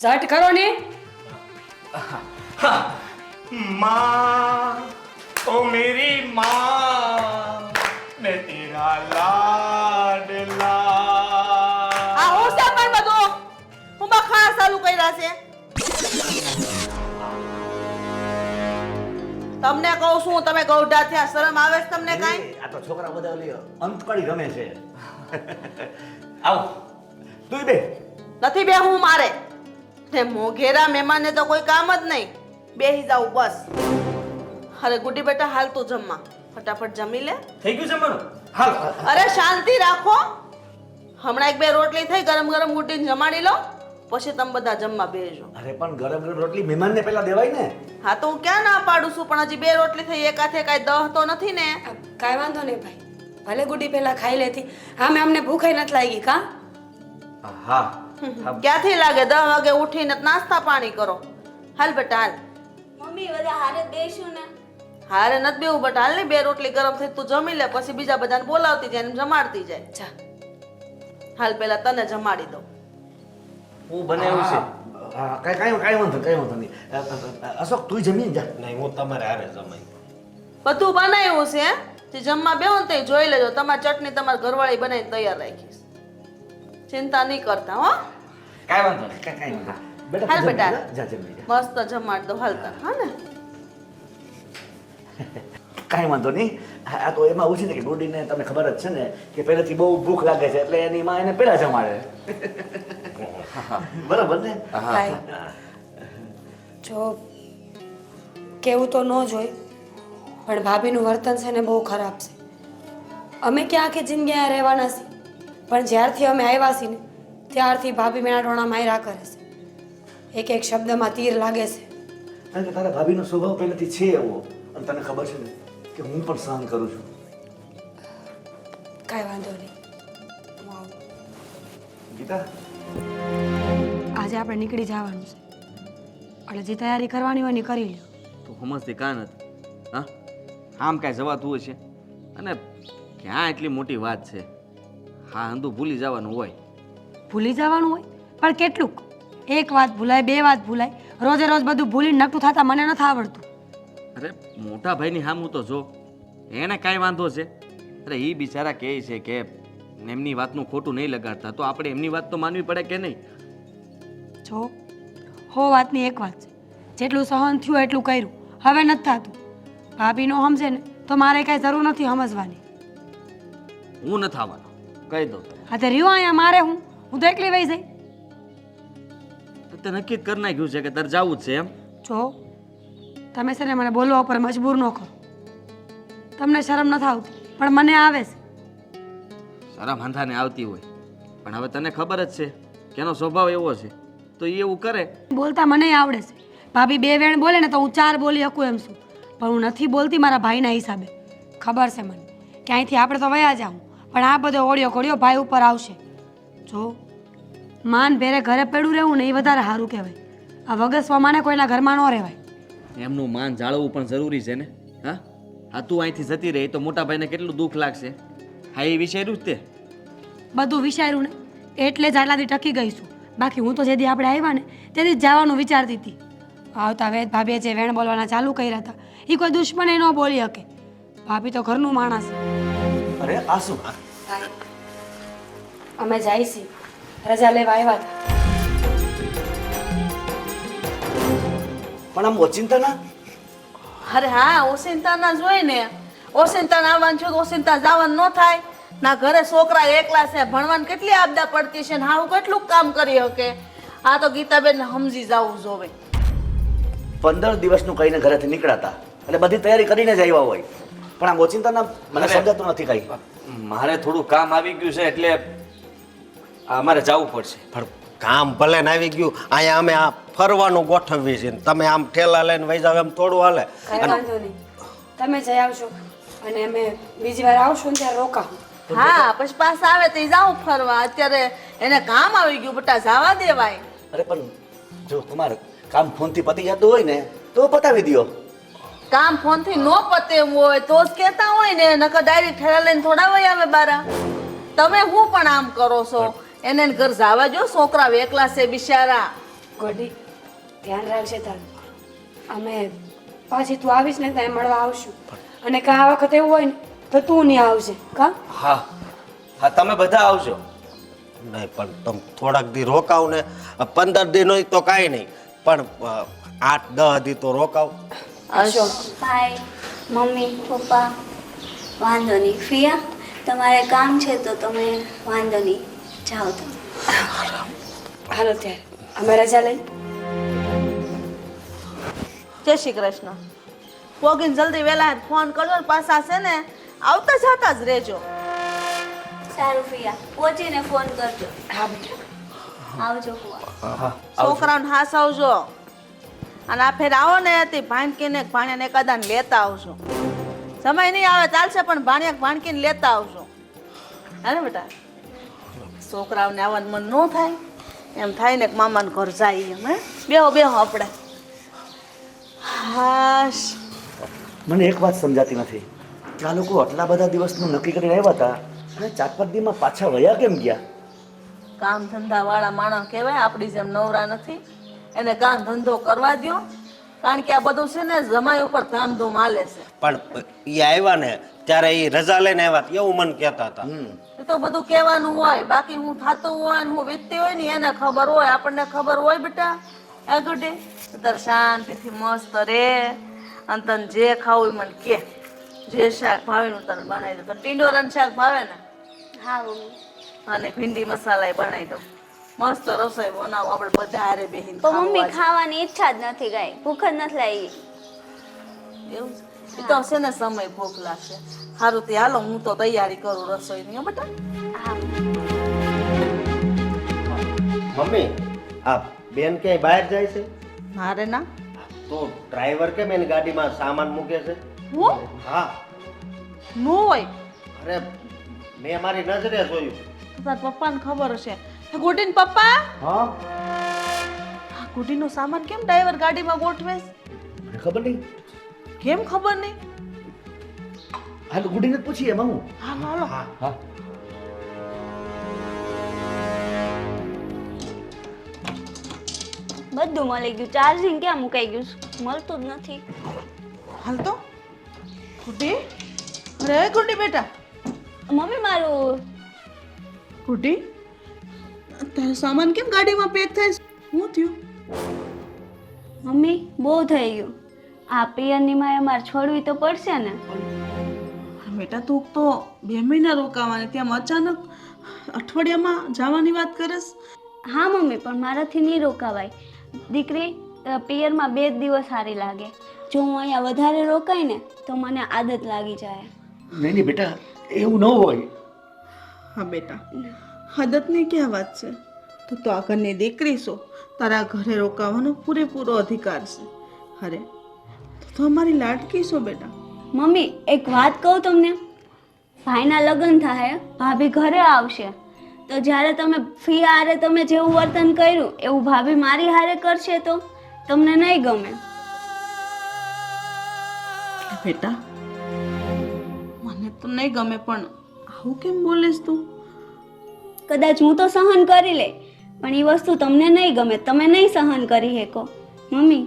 ઝટ કરો ને माँ ओ मेरी माँ मैं तेरा लाडला આ હું છે પણ બધું હું બખાડા ચાલુ કર્યા છે તમને કહું છું તમે ગૌઢા થયા શરમ આવે છે તમને કાંઈ આ તો છોકરા બધા ઓલી અંતકડી ગમે છે आओ તું બે નથી બે હું મારે ને મોઘેરા મહેમાનને તો કોઈ કામ જ નહીં. બેસી જાવ બસ. અરે ગુડી બેટા હાલ તું જમવા. ફટાફટ જમી લે. થઈ ગયું જમવાનું? હાલ. અરે શાંતિ રાખો. હમણાં એક બે રોટલી થઈ ગરમ ગરમ ગુટીને જમાડી લો. પછી તમે બધા જમવા બેસજો અરે પણ ગરમ ગરમ રોટલી મહેમાનને પહેલા દેવાય ને. હા તો હું ક્યાં ના પાડું છું? પણ હજી બે રોટલી થઈ એકાથે કાંઈ દહ તો નથી ને. કાંઈ વાંધો નહીં ભાઈ. ભલે ગુડી પહેલા ખાઈ લેતી. હા મેં અમને ભૂખાઈ નથી લાગી કા? હા. ક્યાંથી લાગે? દહ વાગે ઉઠીને નાસ્તા પાણી કરો. હાલ બેટા હાલ. મમ્મી બધા હારે બેસું ને. હારે નથી બેવું બટ હાલ ને બે રોટલી ગરમ થઈ તું જમી લે પછી બીજા બધાને બોલાવતી જાય ને જમાડતી જાય. જા. હાલ પેલા તને જમાડી દઉં. હું બનાવ્યું છે. હા કાંઈ કાંઈ કાંઈ વાંધો કાંઈ વાંધો નહીં. અશોક તું જમી જા. નહીં હું તમારે હારે જમાઈ. બધું બનાવ્યું છે જે જમવા બેહો ને તે જોઈ લેજો. તમારી ચટણી તમારી ઘરવાળી બનાવીને તૈયાર રાખીશ. ચિંતા નહીં કરતા હો. કાંઈ વાંધો નહીં કાંઈ કાંઈ વાંધો બેટા હાલ બેટા. જા જમી જા મસ્ત જમાડ દો હાલ તને હા ને. કાંઈ વાંધો નહીં. આ આ તો એમાં એવું છે ને કે ડોડીને તમને ખબર જ છે ને કે પહેલેથી બહુ ભૂખ લાગે છે એટલે એની માં એને પહેલા જમાડે. બરાબર ને? જો કેવું તો ન જોઈ પણ ભાભીનું વર્તન છે ને બહુ ખરાબ છે. અમે ક્યાં આખી જિંદગી અહીંયા રહેવાના છીએ? પણ જ્યારથી અમે આવ્યા છીએ ને ત્યારથી ભાભી મેણા ટોણા માયરા કરે છે. એક એક શબ્દમાં તીર લાગે છે. કારણ કે તારા ભાભીનો સ્વભાવ પહેલેથી છે એવો અને તને ખબર છે ને કે હું પણ સહન કરું છું. કાંઈ વાંધો નહીં. હું ગીતા? આજે આપણે નીકળી જવાનું છે. એટલે જે તૈયારી કરવાની હોય ને કરી લો તો હમસથી કાં નથી હા? આમ કાંઈ જવાતું હશે અને ક્યાં એટલી મોટી વાત છે? હા હંધું ભૂલી જવાનું હોય. ભૂલી જવાનું હોય? પણ કેટલુંક? એક વાત ભૂલાય બે વાત ભૂલાય. રોજે રોજ બધું ભૂલીને નકટું થતા મને નથી આવડતું. અરે મોટા ભાઈની હામું તો જો. એને કાંઈ વાંધો છે? અરે એ બિચારા કહે છે કે એમની વાતનું ખોટું નહીં લગાડતા તો આપણે એમની વાત તો માનવી પડે કે નહીં? જો હો વાતની એક વાત છે. જેટલું સહન થયું એટલું કર્યું. હવે નથી થતું. ભાભીનો સમજે ને તો મારે કાંઈ જરૂર નથી સમજવાની. હું નથી આવવાનો. કહી દઉં તને. હા તે રહ્યું અહીંયા મારે હું. હું તો એકલી વહી જઈ. તે નક્કી જ કરી નાખ્યું છે કે તારે જવું જ છે એમ. જો તમે છે ને મને બોલવા ઉપર મજબૂર ન કરો. તમને શરમ નથી આવતી પણ મને આવે છે. શરમ હંધાને આવતી હોય. પણ હવે તને ખબર જ છે કે એનો સ્વભાવ એવો છે. તો એ એવું કરે. બોલતા મને આવડે છે. ભાભી બે વેણ બોલે ને તો હું ચાર બોલી શકું એમ છું. પણ હું નથી બોલતી મારા ભાઈના હિસાબે. ખબર છે મને. કે અહીંથી આપણે તો વયા જાઉં. પણ આ બધો ઓળિયો કોળિયો ભાઈ ઉપર આવશે. જો માન ભેરે ઘરે પડ્યું રહેવું ને એ વધારે સારું કહેવાય. આ વગસવા માને કોઈના ઘરમાં ન રહેવાય. એમનું માન જાળવવું પણ જરૂરી છે ને? હા? હા તું અહીંથી જતી રહી તો મોટા ભાઈને કેટલું દુઃખ લાગશે? હા એ વિચાર્યું જ તે. બધું વિચાર્યું ને એટલે જ આટલાથી ટકી ગઈ છું. બાકી હું તો જેથી આપણે આવ્યા ને તેથી જ જવાનું વિચારતી હતી. આવતા વેદ ભાભીએ જે વેણ બોલવાના ચાલુ કર્યા હતા એ કોઈ દુશ્મને ન બોલી શકે. ભાભી તો ઘરનું માણસ અરે આ શું અમે જાય છીએ રજા લેવા આવ્યા હતા. પણ આમ ઓચિંતા ના અરે હા ઓસિંતા ના જોઈ ને. ઓસિંતા ના આવવાનું છું તો ઓસિંતા જવાનું ન થાય. ના ઘરે છોકરા એકલા છે ભણવાની કેટલી આપદા પડતી છે ને હાવું કેટલું કામ કરી શકે? આ તો ગીતાબેન સમજી જવું જોવે. પંદર દિવસનું કહીને ઘરેથી નીકળાતા. એટલે બધી તૈયારી કરીને જ આવ્યા હોય. પણ આમ ઓચિંતાના મને સમજાતું નથી કઈ. મારે થોડું કામ આવી ગયું છે એટલે અમારે જવું પડશે. પણ કામ ભલે ને આવી ગયું અહીંયા અમે આ ફરવાનું ગોઠવીએ છીએ. તમે આમ ઠેલા લઈને વહી જાવ એમ થોડું હાલે. કાંઈ વાંધો નહીં. તમે જઈ આવશો અને અમે બીજી વાર આવશું ને ત્યારે રોકાવું હા પછી પાસ આવે તો જાઉં ફરવા. અત્યારે એને કામ આવી ગયું બટા જવા દેવાય. અરે પણ જો તમારે કામ ફોનથી પતી જતું હોય ને તો પતાવી દ્યો. કામ ફોનથી નો પતે હોય તો જ કહેતા હોય ને નકર ડાયરેક્ટ ઠેરા લઈને થોડા વય આવે બારા. તમે હું પણ આમ કરો છો? એને ઘર જવા જો છોકરા એકલા છે બિચારા. ગોડી ધ્યાન રાખજે તારું. અમે પાછી તું આવીશ ને ત્યાં મળવા આવશું. અને કાં આ વખત એવું હોય ને તો તું નહીં આવશે કા? હા હા તમે બધા આવજો. નહીં પણ તમે થોડાક દી રોકાવ ને પંદર દિન હોય તો કાંઈ નહીં. પણ આઠ દસ દી તો રોકાવ. અશોક ભાઈ મમ્મી પપ્પા વાંધો નહીં. ફિયા તમારે કામ છે તો તમે વાંધો નહીં. જાઓ તો હાલો ત્યારે. અમે રજા લઈ. જય શ્રી કૃષ્ણ. પોગીન જલ્દી વહેલા ફોન કરજો ને પાછા છે ને આવતા જતા જ રહેજો. સારું ફિયા પહોંચીને ફોન કરજો. હા બેટા. આવજો ફુવા છોકરાઓને હાસ આવજો. અને આ ફેર આવો ને તે ભાણકીને ભાણ્યાને કદાન લેતા આવશો સમય નહીં આવે ચાલશે પણ ભાણ્યા ભાણકીને લેતા આવશો હે ને બેટા? છોકરાઓને આવવાનું મન ન થાય. એમ થાય ને મામાને ઘર જાય એમ હે? બેહો બેહો આપણે. હાશ. મને એક વાત સમજાતી નથી. આ લોકો આટલા બધા દિવસનું નક્કી કરીને આવ્યા હતા અને ચાર પાંચ દીમાં પાછા વયા કેમ ગયા? કામ ધંધા વાળા માણસ કહેવાય આપણી જેમ નવરા નથી. એને કામ ધંધો કરવા દ્યો. કારણ કે આ બધું છે ને જમાઈ ઉપર ધામધૂમ હાલે છે. પણ એ આવ્યા ને ત્યારે એ રજા લઈને આવ્યા એવું મને કહેતા હતા. એ તો બધું કહેવાનું હોય બાકી હું થતું હોય ને હું વીતતી હોય ને એને ખબર હોય આપણને ખબર હોય બેટા. એ ગુડે તાર શાંતિથી મસ્ત રે. અને તને જે ખાવું એ મને કે. જે શાક ભાવે હું તને બનાવી દઉં. તને ટીંડોરાનું શાક ભાવે ને? હા અને ભીંડી મસાલા બનાવી દઉં. મસ્ત રસોઈ બનાવો આપણે બધા હારે બેહીને પણ મમ્મી ખાવાની. ઈચ્છા જ નથી ગઈ ભૂખ જ નથી લાગી. એવું છે? તો છે ને સમય ભૂખ લાગશે. સારું તે હાલો હું તો તૈયારી કરું રસોઈની બેટા. હા. મમ્મી આ બેન ક્યાંય બહાર જાય છે? મારે ના. તો ડ્રાઈવર કેમ એની ગાડીમાં સામાન મૂકે છે? હું? હા. નો હોય. અરે મેં મારી નજરે જોયું. તાર પપ્પાને ખબર હશે. હે ગુડીન પપ્પા? હા? આ ગુડીનો સામાન કેમ ડ્રાઈવર ગાડીમાં ગોઠવે મને ખબર નહીં. કેમ ખબર નહીં? હાલ ગુડીને જ પૂછીએ મામું હાલો હાલો. હા હા. બધું મળી ગયું. ચાર્જિંગ ક્યાં મુકાઈ ગયું મળતું જ નથી. હાલ તો. ગુડી અરે ગુડી બેટા. મમ્મી મારું ગુડી તારો સામાન કેમ ગાડીમાં પેક થાય શું થયું? મમ્મી બહુ થઈ ગયું. આ પિયરની માએ મારે છોડવી તો પડશે ને. બેટા તું તો બે મહિના રોકાવાની ત્યાં અચાનક અઠવાડિયામાં જવાની વાત કરસ? હા મમ્મી પણ મારાથી નહીં રોકાવાય. દીકરી પિયરમાં બે જ દિવસ સારી લાગે. જો હું અહીંયા વધારે રોકાય ને તો મને આદત લાગી જાય. નહીં નહીં બેટા એવું ન હોય. હા બેટા. હદતની ક્યાં વાત છે? તું તો આ ઘરની દીકરી છો. તારા ઘરે રોકાવાનો પૂરેપૂરો અધિકાર છે. અરે તું તો અમારી લાડકી છો બેટા. મમ્મી એક વાત કહું તમને? ભાઈના લગ્ન થાય ભાભી ઘરે આવશે. તો જ્યારે તમે ફી હારે તમે જેવું વર્તન કર્યું એવું ભાભી મારી હારે કરશે તો તમને નહીં ગમે. બેટા મને તો નહીં ગમે પણ આવું કેમ બોલીશ તું? કદાચ હું તો સહન કરી લે પણ એ વસ્તુ તમને નહીં ગમે તમે નહીં સહન કરી શકો. મમ્મી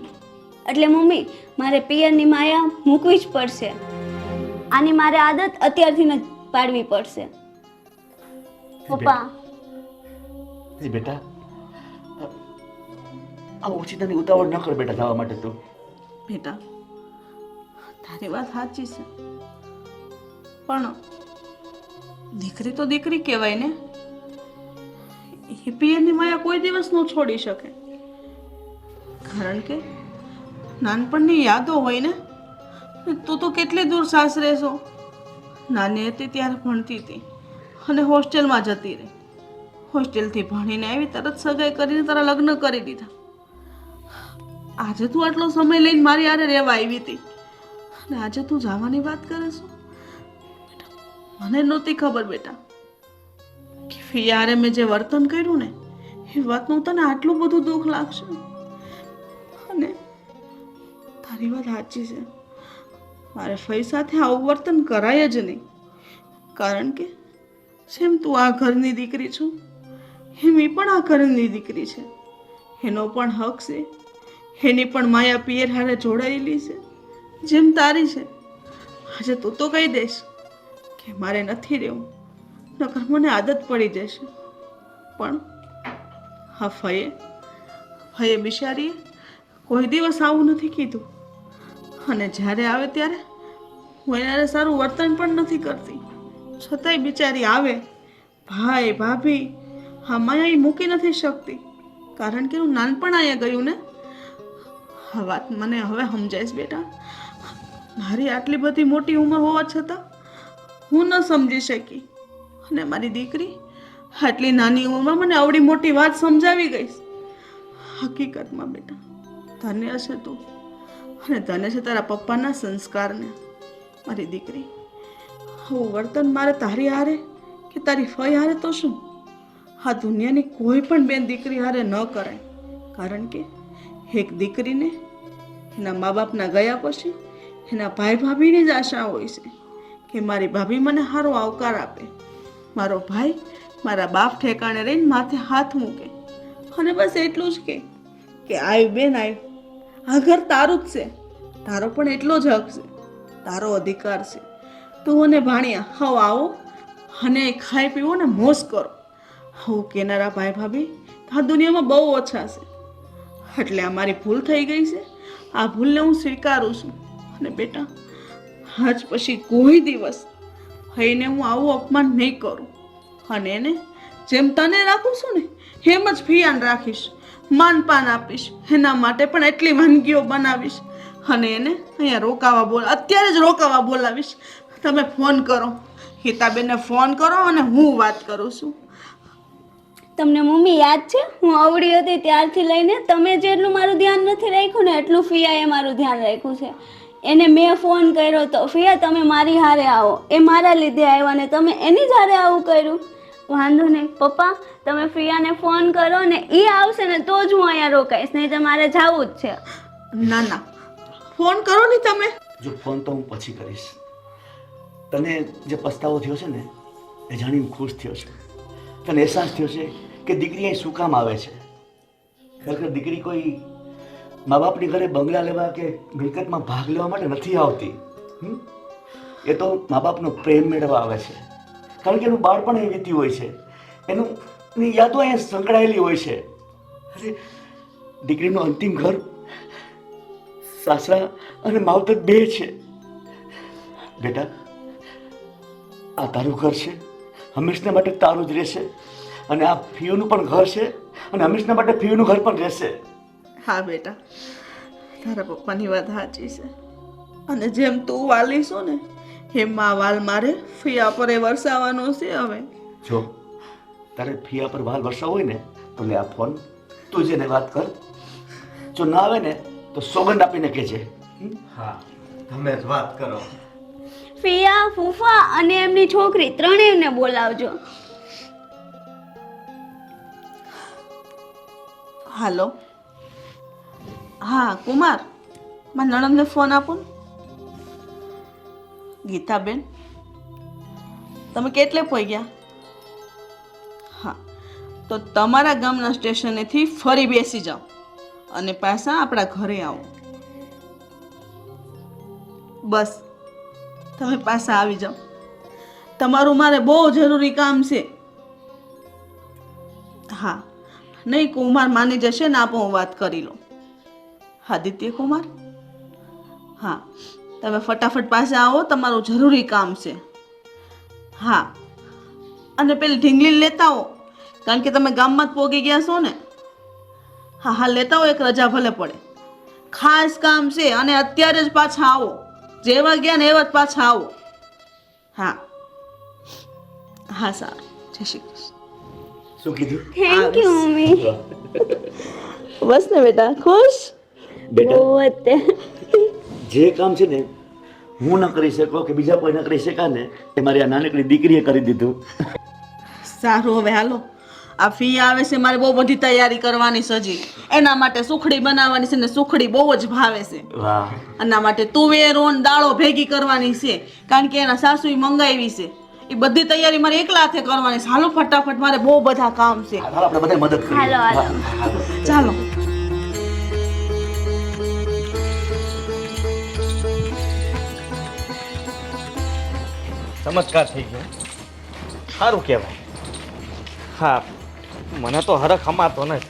એટલે મમ્મી મારે પિયરની માયા મૂકવી જ પડશે. આની મારે આદત અત્યારથી જ પાડવી પડશે. પપ્પા. બેટા આ ઓછીતાની ઉતાવળ ન કર બેટા જવા માટે તો. બેટા તારી વાત સાચી છે. પણ દીકરી તો દીકરી કહેવાય ને. એ માયા કોઈ દિવસ ન છોડી શકે. કારણ કે નાનપણની યાદો હોય ને, તું તો કેટલી દૂર સાસરે છો નાની હતી ત્યારે ભણતી હતી અને હોસ્ટેલમાં જતી રહી. હોસ્ટેલથી ભણીને આવી તરત સગાઈ કરીને તારા લગ્ન કરી દીધા. આજે તું આટલો સમય લઈને મારી હારે રહેવા આવી હતી. અને આજે તું જવાની વાત કરે છો? મને નહોતી ખબર બેટા. કે ફિયારે મેં જે વર્તન કર્યું ને, એ વાતનું તને આટલું બધું દુઃખ લાગશે? અને તારી વાત સાચી છે. મારે ફઈ સાથે આવું વર્તન કરાય જ નહીં. કારણ કે જેમ તું આ ઘરની દીકરી છું, એમ એ પણ આ ઘરની દીકરી છે. એનો પણ હક છે. એની પણ માયા પિયર હારે જોડાયેલી છે. જેમ તારી છે. આજે તું તો કહી દઈશ કે મારે નથી રહેવું. નકર મને આદત પડી જશે. પણ હા ફયે ફયે બિચારીએ. કોઈ દિવસ આવું નથી કીધું. અને જ્યારે આવે ત્યારે હું એના સારું વર્તન પણ નથી કરતી. છતાંય બિચારી આવે. ભાઈ, ભાભી, હા, માયા એ મૂકી નથી શકતી. કારણ કે હું નાનપણ અહીંયા ગયું ને. આ વાત મને હવે સમજાઈશ બેટા. મારી આટલી બધી મોટી ઉંમર હોવા છતાં હું ન સમજી શકી. અને મારી દીકરી આટલી નાની ઉંમરમાં મને આવડી મોટી વાત સમજાવી ગઈશ. હકીકતમાં બેટા ધન્ય છે તું અને ધન્ય છે તારા પપ્પાના સંસ્કારને. મારી દીકરી, આવું વર્તન મારે તારી હારે કે તારી ફઈ હારે તો શું? આ દુનિયાની કોઈ પણ બેન દીકરી હારે ન કરાય. કારણ કે એક દીકરીને એના મા બાપના ગયા પછી એના ભાઈ ભાભીની જ આશા હોય છે કે મારી ભાભી મને સારો આવકાર આપે. મારો ભાઈ મારા બાપ ઠેકાણે રહીને માથે હાથ મૂકે. અને બસ એટલું જ કે કે આય બેન આય. આ ઘર તારું જ છે. તારો પણ એટલો જ હક છે. તારો અધિકાર છે. તું અને ભાણિયા, હવ આવો અને ખાઈ પીવો ને મોજ કરો. હું કેનારા ભાઈ ભાભી, આ દુનિયામાં બહુ ઓછા છે. એટલે અમારી ભૂલ થઈ ગઈ છે. આ ભૂલને હું સ્વીકારું છું. અને બેટા, આજ પછી કોઈ દિવસ એને હું આવું અપમાન નહીં કરું. અને એને જેમ તને રાખું છું ને, એમ જ ફિયાન રાખીશ. માનપાન આપીશ. એના માટે પણ એટલી વાનગીઓ બનાવીશ. અને એને અહીંયા રોકાવા બોલ, અત્યારે જ રોકાવા બોલાવીશ. તમે ફોન કરો. હિતાબેનને ફોન કરો અને હું વાત કરું છું. તમને મમ્મી યાદ છે? હું અવળી હતી ત્યારથી લઈને તમે જેટલું મારું ધ્યાન નથી રાખ્યું ને, એટલું ફિયાએ મારું ધ્યાન રાખ્યું છે. એને મેં ફોન કર્યો તો ફિયા તમે મારી હારે આવો. એ મારા લીધે આવ્યા ને તમે એની જ હારે આવું કર્યું? વાંધો નહીં. પપ્પા તમે ફિયાને ફોન કરો ને એ આવશે ને તો જ હું અહીંયા રોકાઈશ નહીં તો મારે જવું જ છે. ના ના. ફોન કરો ને તમે. જો ફોન તો હું પછી કરીશ. તને જે પસ્તાવો થયો છે ને એ જાણી હું ખુશ થયો છું. તને અહેસાસ થયો છે કે દીકરી અહીં શું કામ આવે છે? ખરેખર દીકરી કોઈ મા બાપની ઘરે બંગલા લેવા કે મિલકતમાં ભાગ લેવા માટે નથી આવતી? એ તો મા બાપનો પ્રેમ મેળવવા આવે છે. કારણ કે એનું બાળપણ અહીં વીતી હોય છે. એનું યાદો અહીંયા સંકળાયેલી હોય છે. દીકરીનું અંતિમ ઘર સાસરા અને માવતર બે છે. બેટા, આ તારું ઘર છે. હંમેશના માટે તારું જ રહેશે. અને આ ફીઓનું પણ ઘર છે. અને હંમેશના માટે ફીઓનું ઘર પણ રહેશે. હા બેટા. તારા પપ્પાની વાત સાચી છે. અને જેમ તું વાલી છો ને એમ માં વાલ મારે ફિયા પર એ વરસાવવાનો છે હવે. જો તારે ફિયા પર વાલ વરસાવ હોય ને તો લે આ ફોન. તું જેને વાત કર. જો ના આવે ને તો સોગંદ આપીને કહેજે? હા તમે જ વાત કરો. ફિયા ફૂફા અને એમની છોકરી ત્રણેયને બોલાવજો. હાલો. હા, કુમાર, મારા નણંદને ફોન આપો ને. ગીતાબેન, તમે કેટલે પોઈ ગયા? હા, તો તમારા ગામના સ્ટેશનેથી ફરી બેસી જાઓ અને પાછા આપણા ઘરે આવો. બસ, તમે પાછા આવી જાઓ. તમારું મારે બહુ જરૂરી કામ છે. હા, નહીં, કુમાર માની જશે ને, આપો હું વાત કરી લઉં. આદિત્ય કુમાર? હા તમે ફટાફટ પાસે આવો તમારું જરૂરી કામ છે. હા અને પેલી ઢીંગલી લેતા આવો કારણ કે તમે ગામમાં જ પોગી ગયા છો ને. હા હા લેતા આવો એક રજા ભલે પડે. ખાસ કામ છે અને અત્યારે જ પાછા આવો. જેવા ગયા ને એવા જ પાછા આવો. હા. હા સારું. જય શ્રી કૃષ્ણ. શું કીધું? Thank you mummy. બસ ને બેટા ખુશ? બેટા જ કામ છે ને હું ન કરી શકો કે બીજા કોઈ ન કરી શકા ને એ મારી આ નાનકડી દીકરીએ કરી દીધું. સારું હવે હાલો. આ ફી આવે છે મારે બહુ બધી તૈયારી કરવાની છે હજી. એના માટે સુખડી બનાવવાની છે ને સુખડી બહુ જ ભાવે છે. વાહ. એના માટે તુવેરોન દાળો ભેગી કરવાની છે. કારણ કે એના સાસુએ મંગાવી છે. એ બધી તૈયારી મારે એકલા હાથે કરવાની છે. હાલો ફટાફટ મારે બહુ બધા કામ છે. હાલ આપણે બધા મદદ કરીએ. હાલો હાલો. ચાલો. ચમત્કાર થઈ ગયો. સારું કહેવાય. હા મને તો હરખ હમાતો નથી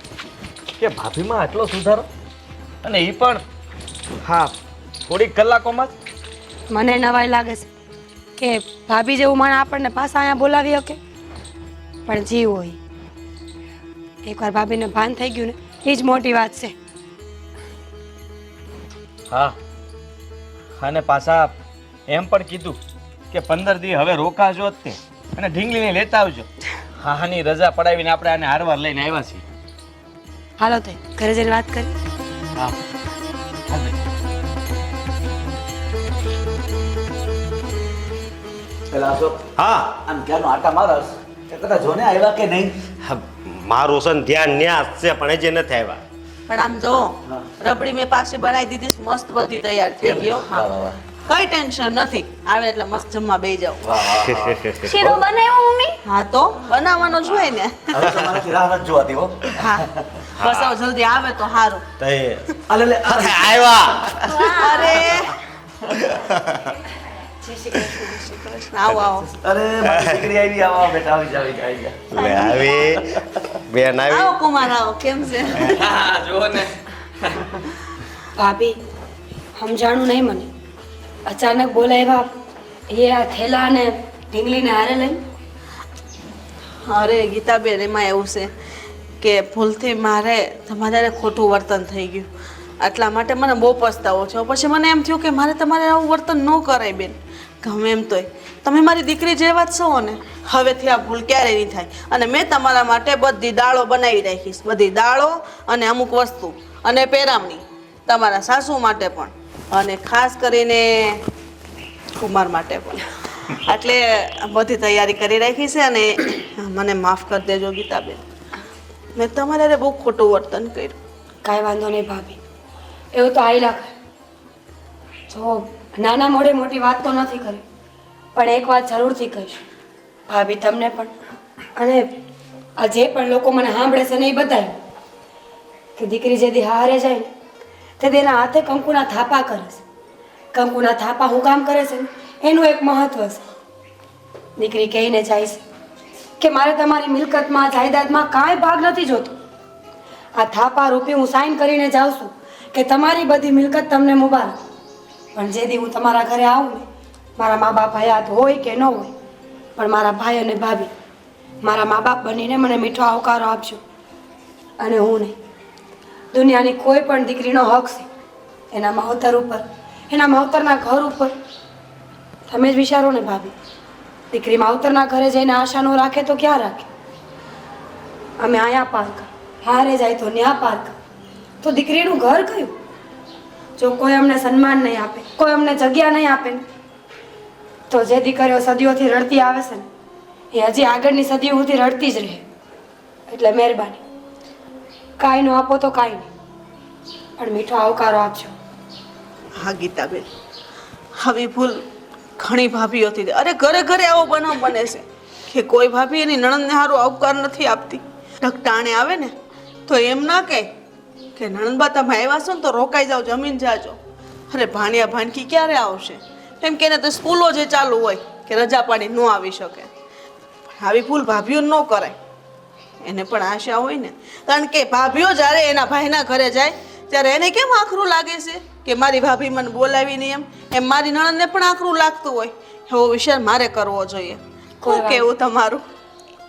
કે ભાભીમાં આટલો સુધારો? અને એ પણ? હા. થોડીક કલાકોમાં જ? મને નવાઈ લાગે છે કે ભાભી જેવું માણ આપણને પાછા અહીંયા બોલાવી શકે. પણ જીવ હોય. એકવાર ભાભીને ભાન થઈ ગયું ને એ જ મોટી વાત છે. હા. અને પાછા એમ પણ કીધું. કે પંદર દી હવે રોકાજો જ તે. અને ઢીંગલીને લેતા આવજો. હા હાની રજા પડાવીને આપણે આને હારવાર લઈને આવ્યા છીએ. હાલો તે ઘરે જઈને વાત કરી. હા. પેલા અશોક હા. આમ ક્યાંનો આટા મારસ એ કદાચ જોને આવ્યા કે નહીં? મારું સન ધ્યાન ન્યા છે પણ હજી નથી આવ્યા. પણ આમ જો રબડી મેં પાસે બનાવી દીધી મસ્ત બધી તૈયાર થઈ ગયો. કઈ ટેન્શન નથી. આવે એટલે મસ્ત જમવા બેસી જાવ. શીરો બનાવ્યો મમ્મી? હા તો બનાવવાનો જ હોય ને. હવે તો મારાથી રાહ નથી જોવાતી હો. હા. બસ જલ્દી આવે તો સારું તો અલે લે અરે, આવ્યા. અરે. સમજાણું નહીં મને. અચાનક બોલાવ્યા. એ આ થેલા અને ઢીંગલીને હારે લઈ. અરે, ગીતાબેન, એમાં એવું છે કે ભૂલથી મારે તમારે ખોટું વર્તન થઈ ગયું. આટલા માટે મને બહુ પસ્તાવો છે. પછી મને એમ થયું કે મારે તમારે આવું વર્તન ન કરાય બેન. ગમે એમ તોય. તમે મારી દીકરી જેવા જ છો ને. હવેથી આ ભૂલ ક્યારેય નહીં થાય. અને મેં તમારા માટે બધી દાળો બનાવી રાખીશ. બધી દાળો અને અમુક વસ્તુ. અને પેરામણી. તમારા સાસુ માટે પણ. અને ખાસ કરીને કુમાર માટે પણ. એટલે બધી તૈયારી કરી રાખી છે અને મને માફ કરી દેજો ગીતાબેન. મેં તમારે બહુ ખોટું વર્તન કર્યું. કાંઈ વાંધો નહીં ભાભી. એવું તો આઈ લાગે જો, નાના મોડે મોટી વાત તો નથી કરી, પણ એક વાત જરૂરથી કહીશ. ભાભી તમને પણ, અને આ જે પણ લોકો મને સાંભળે છે ને એ બધાય, કે દીકરી જેથી હારે જાય તે તેના હાથે કંકુના થાપા કરે છે. કંકુના થાપા હું કામ કરે છે એનું એક મહત્વ છે. દીકરી કહીને જાય છે કે મારે તમારી મિલકતમાં, જાયદાદમાં કાંઈ ભાગ નથી જોતો. આ થાપા રૂપી હું સાઈન કરીને જાઉં છું કે તમારી બધી મિલકત તમને મુબારક. પણ જે દી હું તમારા ઘરે આવું ને, મારા મા બાપ હયાત હોય કે ન હોય, પણ મારા ભાઈ અને ભાભી, મારા મા બાપ બનીને મને મીઠો આવકારો આપજો. અને હું નહીં. દુનિયાની કોઈ પણ દીકરીનો હક છે, એના માવતર ઉપર, એના માવતરના ઘર ઉપર. તમે જ વિચારો ને ભાભી, દીકરી માવતરના ઘરે જઈને આશા ન રાખે તો ક્યાં રાખે? અમે આયા પાર્ક, હારે જાય તો ન્યા પાર્ક. તો દીકરીનું ઘર કયું? જો કોઈ અમને સન્માન નહીં આપે, કોઈ અમને જગ્યા નહીં આપે, તો જે દીકરીઓ સદીઓથી રડતી આવે છે ને, એ હજી આગળની સદીઓ સુધી રડતી જ રહે. એટલે મહેરબાની. કાંઈ ન આપો તો કાંઈ નહીં. પણ મીઠો આવકારો આપજો. હા, ગીતાબેન. હવે ભૂલ ઘણી ભાભીઓથી થાય. અરે, ઘરે ઘરે આવો બનાવ બને છે. કે કોઈ ભાભી એની નણંદને સારું આવકાર નથી આપતી. ઢકટાણે આવે ને, તો એમ ના કહે કે નણંદબા તમે આવ્યા છો ને તો રોકાઈ જાઓ, જમીન જાજો. અરે, ભાણિયા ભાણકી ક્યારે આવશે? એમ કે તો સ્કૂલો જે ચાલુ હોય, કે રજા પાડી ન આવી શકે. આવી ભૂલ ભાભીઓ ન કરાય. એને પણ આશા હોય ને. કારણ કે ભાભીઓ જ્યારે એના ભાઈના ઘરે જાય ત્યારે એને કેમ આખરું લાગે છે કે મારી ભાભી મને બોલાવી નહીં એમ? એમ મારી નણંદને પણ આખરું લાગતું હોય. એવો વિચાર મારે કરવો જોઈએ. શું કેવું તમારું?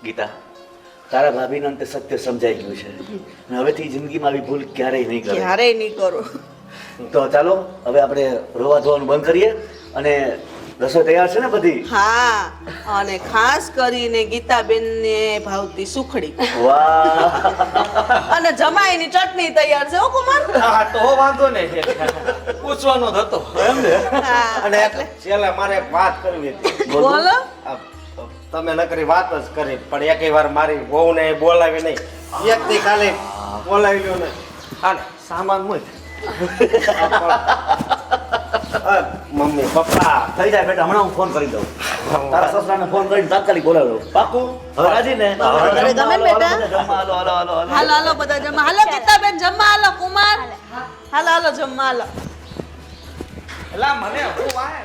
ગીતા તારા ભાભીને અંતે સત્ય સમજાઈ ગયું છે. અને હવેથી જિંદગીમાં આવી ભૂલ ક્યારેય નહીં કરે ક્યારેય નહીં કરો. તો ચાલો હવે આપણે રોવા ધોવાનું બંધ કરીએ અને રસોઈ તૈયાર છે ને બધી? હા અને ખાસ કરીને ગીતાબેનને ભાવતી સુખડી. વાહ. અને જમાઈની ચટણી તૈયાર છે હો કુમાર? હા તો વાંધો નહીં પૂછવાનો જ હતો. એમ ને? અને છેલ્લે મારે વાત કરવી હતી. બોલો. તમે નકરી વાત જ કરી પણ એક વાર મારી વહુને બોલાવી નહીં. એક થી ખાલી બોલાવી લ્યો ને. અને સામાન મૂક મમ્મી પપ્પા થઈ જાય બેટા હમણાં હું ફોન કરી દઉં. તારા સસરાને ફોન કરીને તાત્કાલિક બોલાવી દઉં પાકું? હવે રાજી. ને હાલો હાલો હાલો હાલો હાલો. હાલો બધા જમવા. હાલો ગીતાબેન જમવા હાલો કુમાર. હાલો હાલો જમવા હાલો. એલા મને હું વાય